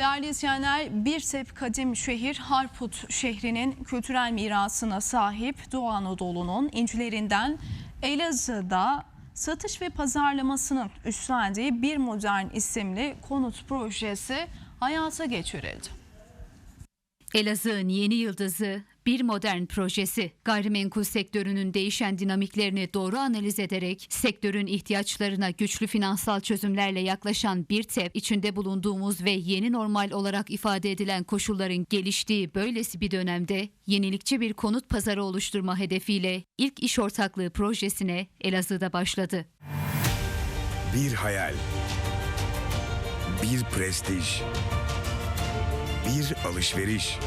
Değerli izleyenler, Birsep Kadim Şehir Harput şehrinin kültürel mirasına sahip Doğu Anadolu'nun incilerinden Elazığ'da satış ve pazarlamasının üstlendiği Bir Modern isimli konut projesi hayata geçirildi. Elazığ'ın yeni yıldızı bir modern projesi. Gayrimenkul sektörünün değişen dinamiklerini doğru analiz ederek sektörün ihtiyaçlarına güçlü finansal çözümlerle yaklaşan bir tep içinde bulunduğumuz ve yeni normal olarak ifade edilen koşulların geliştiği böylesi bir dönemde yenilikçi bir konut pazarı oluşturma hedefiyle ilk iş ortaklığı projesine Elazığ'da başladı. Bir hayal. Bir prestij. Bir alışveriş.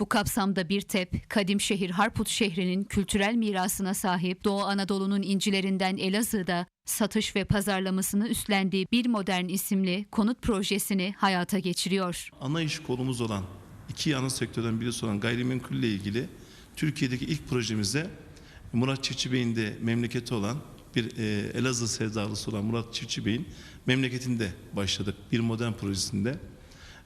Bu kapsamda bir tep, kadim şehir Harput şehrinin kültürel mirasına sahip Doğu Anadolu'nun incilerinden Elazığ'da satış ve pazarlamasını üstlendiği bir modern isimli konut projesini hayata geçiriyor. ana iş kolumuz olan iki ana sektörden birisi olan gayrimenkulle ilgili Türkiye'deki ilk projemize Murat Çiftçi Bey'in de memleketi olan bir e, Elazığ sevdalısı olan Murat Çiftçi Bey'in memleketinde başladık bir modern projesinde.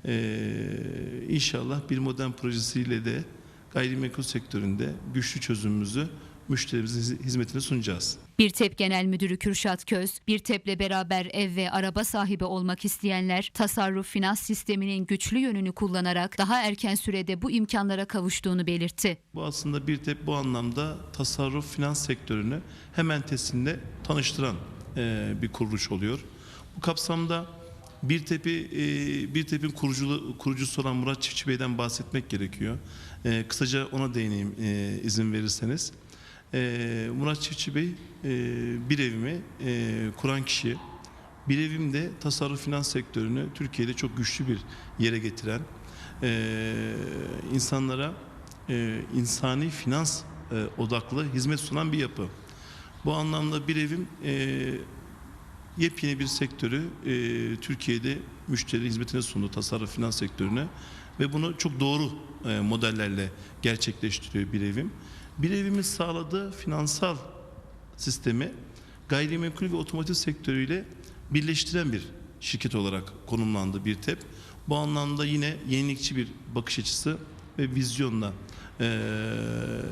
E, inşallah bir modern projesiyle de gayrimenkul sektöründe güçlü çözümümüzü müşterimizin hizmetine sunacağız. Bir tep Genel Müdürü Kürşat Köz, bir teple beraber ev ve araba sahibi olmak isteyenler tasarruf finans sisteminin güçlü yönünü kullanarak daha erken sürede bu imkanlara kavuştuğunu belirtti. Bu aslında bir tep bu anlamda tasarruf finans sektörünü hemen teslimle tanıştıran bir kuruluş oluyor. Bu kapsamda bir tepi e, bir tepin kuruculu, kurucusu olan Murat Çiftçi Bey'den bahsetmek gerekiyor. E, kısaca ona değineyim e, izin verirseniz. E, Murat Çiftçi Bey e, bir evimi e, kuran kişi. Bir evimde tasarruf finans sektörünü Türkiye'de çok güçlü bir yere getiren e, insanlara e, insani finans e, odaklı hizmet sunan bir yapı. Bu anlamda bir evim e, yepyeni bir sektörü e, Türkiye'de müşteri hizmetine sundu tasarruf finans sektörüne ve bunu çok doğru e, modellerle gerçekleştiriyor bir evim. Bir evimiz sağladığı finansal sistemi gayrimenkul ve otomotiv sektörüyle birleştiren bir şirket olarak konumlandı bir tep. Bu anlamda yine yenilikçi bir bakış açısı ve vizyonla e,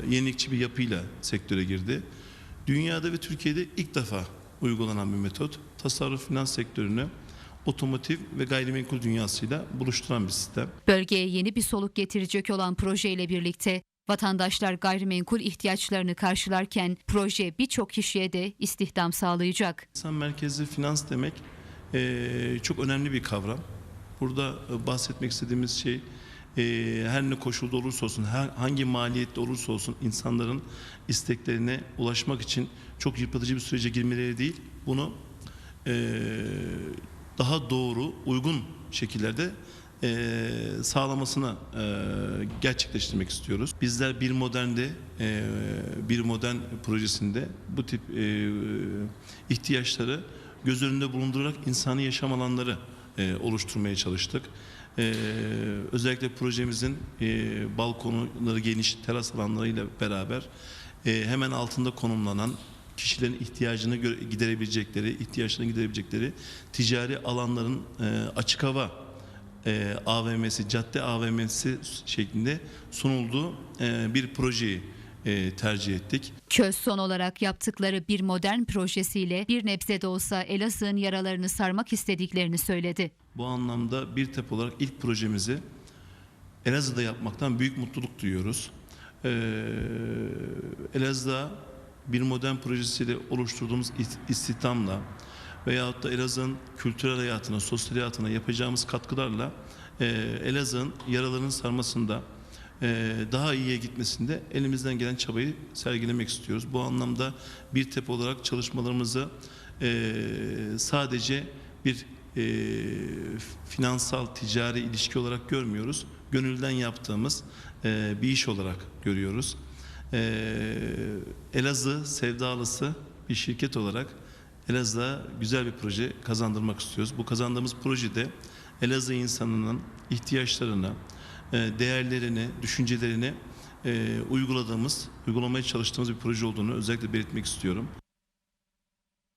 yenilikçi bir yapıyla sektöre girdi. Dünyada ve Türkiye'de ilk defa uygulanan bir metot. Tasarruf finans sektörünü otomotiv ve gayrimenkul dünyasıyla buluşturan bir sistem. Bölgeye yeni bir soluk getirecek olan projeyle birlikte vatandaşlar gayrimenkul ihtiyaçlarını karşılarken proje birçok kişiye de istihdam sağlayacak. İnsan merkezli finans demek çok önemli bir kavram. Burada bahsetmek istediğimiz şey e, her ne koşulda olursa olsun, her, hangi maliyette olursa olsun insanların isteklerine ulaşmak için çok yıpratıcı bir sürece girmeleri değil, bunu e, daha doğru, uygun şekillerde e, sağlamasına e, gerçekleştirmek istiyoruz. Bizler bir modernde, e, bir modern projesinde bu tip e, ihtiyaçları göz önünde bulundurarak insani yaşam alanları e, oluşturmaya çalıştık. E, özellikle projemizin e, balkonları geniş teras alanlarıyla beraber e, hemen altında konumlanan kişilerin ihtiyacını giderebilecekleri, ihtiyaçlarını giderebilecekleri ticari alanların e, açık hava e, AVM'si, cadde AVM'si şeklinde sunulduğu e, bir projeyi e, tercih ettik. Köz son olarak yaptıkları bir modern projesiyle bir nebze de olsa Elazığ'ın yaralarını sarmak istediklerini söyledi. Bu anlamda bir tep olarak ilk projemizi Elazığ'da yapmaktan büyük mutluluk duyuyoruz. Ee, Elazığ'da bir modern projesiyle oluşturduğumuz is- istihdamla veyahut da Elazığ'ın kültürel hayatına, sosyal hayatına yapacağımız katkılarla e, Elazığ'ın yaralarının sarmasında e, daha iyiye gitmesinde elimizden gelen çabayı sergilemek istiyoruz. Bu anlamda bir tep olarak çalışmalarımızı e, sadece bir e, finansal ticari ilişki olarak görmüyoruz. Gönülden yaptığımız e, bir iş olarak görüyoruz. E, Elazığ sevdalısı bir şirket olarak Elazığ'a güzel bir proje kazandırmak istiyoruz. Bu kazandığımız projede Elazığ insanının ihtiyaçlarına, e, değerlerini, düşüncelerini e, uyguladığımız, uygulamaya çalıştığımız bir proje olduğunu özellikle belirtmek istiyorum.